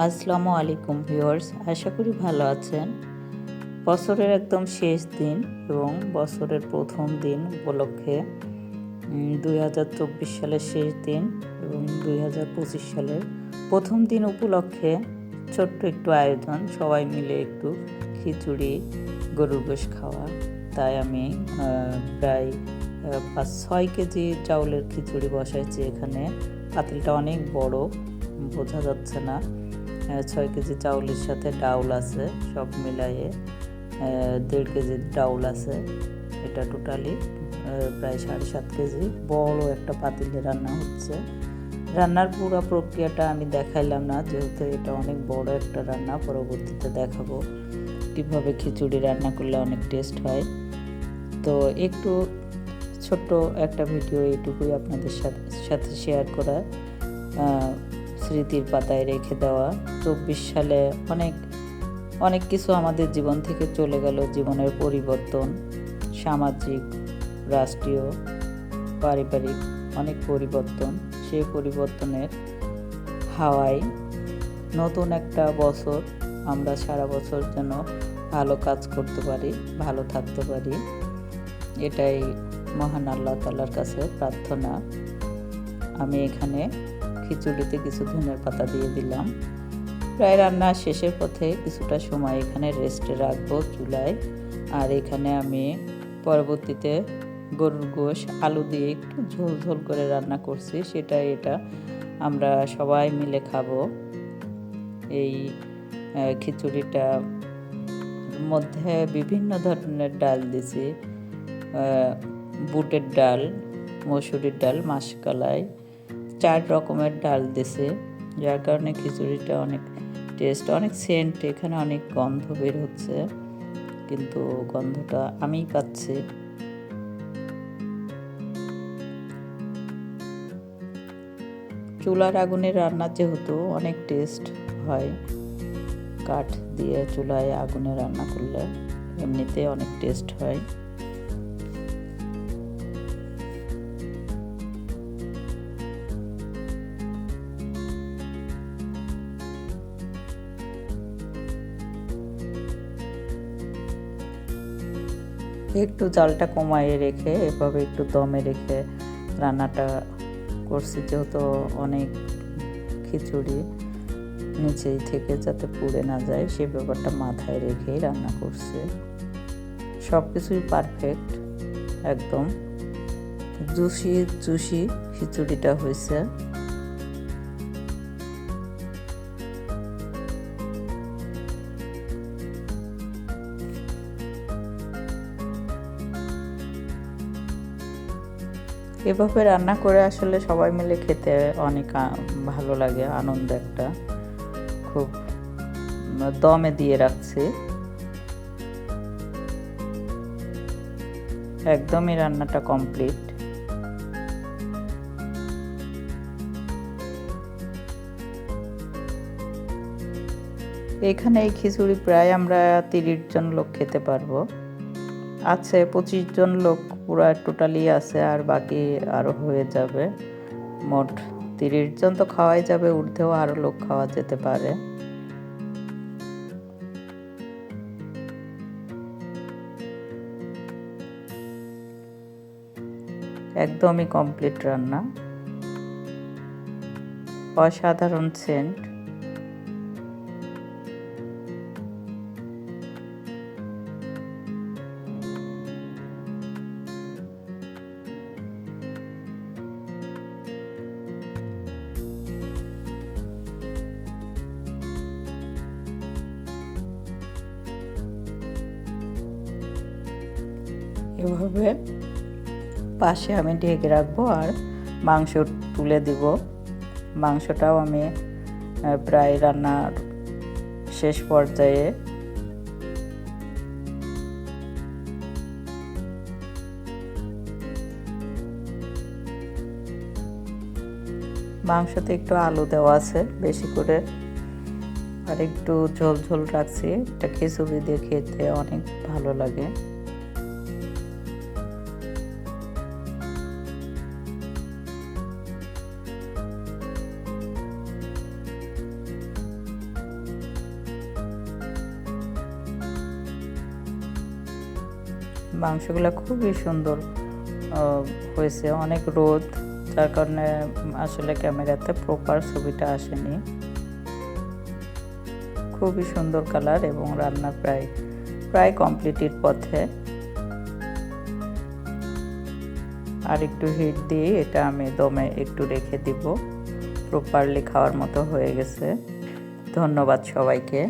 আসসালামু আলাইকুম ভিউয়ার্স, আশা করি ভালো আছেন। বছরের একদম শেষ দিন এবং বছরের প্রথম দিন উপলক্ষে দুই হাজার চব্বিশ সালের শেষ দিন এবং দুই হাজার পঁচিশ সালের প্রথম দিন উপলক্ষে ছোট্ট একটু আয়োজন, সবাই মিলে একটু খিচুড়ি, গরুর গোশ খাওয়া। তাই আমি প্রায় পাঁচ ছয় কেজি চাউলের খিচুড়ি বসাইছি এখানে। পাতিলটা অনেক বড়, বোঝা যাচ্ছে না। ছয় কেজি চাউলের সাথে ডাউল আছে, সব মিলাইয়ে দেড় কেজি ডাউল আছে, এটা টোটালি প্রায় সাড়ে সাত কেজি। বড় একটা পাতিলে রান্না হচ্ছে। রান্নার পুরো প্রক্রিয়াটা আমি দেখাইলাম না, যেহেতু এটা অনেক বড় একটা রান্না, পরবর্তীতে দেখাবো কীভাবে খিচুড়ি রান্না করলে অনেক টেস্ট হয়। তো একটু ছোট্ট একটা ভিডিও এইটুকুই আপনাদের সাথে সাথে শেয়ার করা স্মৃতির পাতায় রেখে দেওয়া চব্বিশ সালে অনেক অনেক কিছু আমাদের জীবন থেকে চলে গেল। জীবনের পরিবর্তন, সামাজিক, রাষ্ট্রীয়, পারিবারিক অনেক পরিবর্তন। সেই পরিবর্তনের হাওয়ায় নতুন একটা বছর আমরা সারা বছর যেন ভালো কাজ করতে পারি, ভালো থাকতে পারি। এটাই মহান আল্লাহ তালার কাছে প্রার্থনা। আমি এখানে খিচুড়িতে কিছু ধনের পাতা দিয়ে দিলাম। প্রায় রান্না শেষের পথে কিছুটা সময় এখানে রেস্টে রাখব চুলায়। আর এখানে আমি পরবর্তীতে গরুর গোশ, আলু দিয়ে একটু ঝোল ঝোল করে রান্না করছি। সেটা এটা আমরা সবাই মিলে খাব। এই খিচুড়িটা মধ্যে বিভিন্ন ধরনের ডাল দিছি। বুটের ডাল, মসুরির ডাল, মাসকলাই চার রকমের ডাল দিছে, যার কারণে খিচুড়িটা অনেক টেস্ট অনেক সেন্ট এখানে অনেক গন্ধ বের হচ্ছে, কিন্তু গন্ধটা আমিই পাচ্ছি। চুলার আগুনে রান্না যেহেতু অনেক টেস্ট হয়, কাঠ দিয়ে চুলায় আগুনে রান্না করলে এমনিতে অনেক টেস্ট হয়। একটু জালটা কমায়ে রেখে, এভাবে একটু দমে রেখে রান্নাটা করছি। যেহেতু অনেক খিচুড়ি নিচেই থেকে যাতে পুড়ে না যায় সেই ব্যাপারটা মাথায় রেখেই রান্না করছে। সব কিছুই পারফেক্ট একদম। জুসি জুসি খিচুড়িটা হয়েছে। এভাবে রান্না করে আসলে সবাই মিলে খেতে অনেক ভালো লাগে, আনন্দ একটা। খুব দমে দিয়ে রাখছি। একদমই রান্নাটা কমপ্লিট। এখানে এই খিচুড়ি প্রায় আমরা তিরিশ জন লোক খেতে পারব। আছে পঁচিশ জন লোক পুরা টোটালি আছে আর বাকি আরও হয়ে যাবে। মোট তিরিশ জন তো খাওয়াই যাবে, ঊর্ধ্বেও আরও লোক খাওয়া যেতে পারে। একদমই কমপ্লিট রান্না। অসাধারণ সেন্ট এভাবে পাশে আমি ঢেকে রাখব আর মাংস তুলে দিব। মাংসটাও আমি প্রায় রান্নার শেষ পর্যায়ে মাংসতে একটু আলু দেওয়া আছে, বেশি করে। আর একটু ঝোল ঝোল রাখছি। এটা খিচুড়ি দিয়ে খেতে অনেক ভালো লাগে। মাংসগুলো খুবই সুন্দর হয়েছে। অনেক রোদ, যার কারণে আসলে ক্যামেরাতে প্রপার ছবিটা আসেনি। খুবই সুন্দর কালার এবং রান্না প্রায় প্রায় কমপ্লিটের পথে। আর একটু হিট দিয়ে এটা আমি দমে একটু রেখে দিব। প্রপারলি খাওয়ার মতো হয়ে গেছে। ধন্যবাদ সবাইকে।